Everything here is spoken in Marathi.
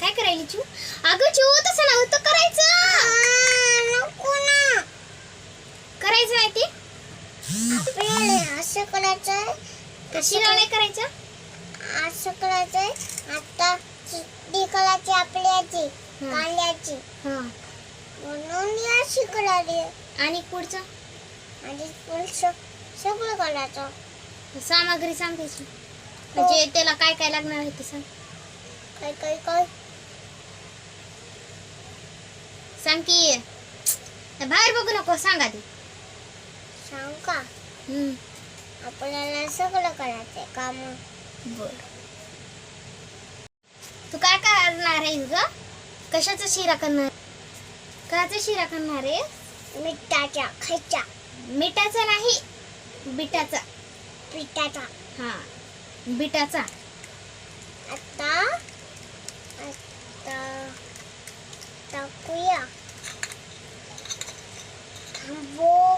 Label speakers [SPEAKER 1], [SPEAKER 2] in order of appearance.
[SPEAKER 1] काय करायली चू अगं चू तसं नव्हतं करायचं.
[SPEAKER 2] नको ना
[SPEAKER 1] करायचं नाही ते?
[SPEAKER 2] आपल्याला असं करायचंय
[SPEAKER 1] शिरा नाही करायचं?
[SPEAKER 2] असं करायचंय आता चिट्टी करायची आपल्याची
[SPEAKER 1] हं.
[SPEAKER 2] कांद्याची.
[SPEAKER 1] हा.
[SPEAKER 2] म्हणून ही अशी करायची
[SPEAKER 1] आणि पुढचं?
[SPEAKER 2] आणि पुढचं सगळं करायचं.
[SPEAKER 1] सामग्री सांग त्याची. म्हणजे त्याला काय काय लागणार आहे ते सांग.
[SPEAKER 2] काय काय काय?
[SPEAKER 1] सांग की बाहेर बघू नको सांगा ते
[SPEAKER 2] सांग का
[SPEAKER 1] हम्म
[SPEAKER 2] आपल्याला सगळं करायचंय काम
[SPEAKER 1] बर तू काय करणार आहे ग कशाचा शिरा करणार काचा शिरा करणार आहे
[SPEAKER 2] मिठाचा खायचा
[SPEAKER 1] मिठाचा नाही बिटाचा
[SPEAKER 2] पिठाचा
[SPEAKER 1] हा बिटाचा
[SPEAKER 2] आता आता टाकूया What?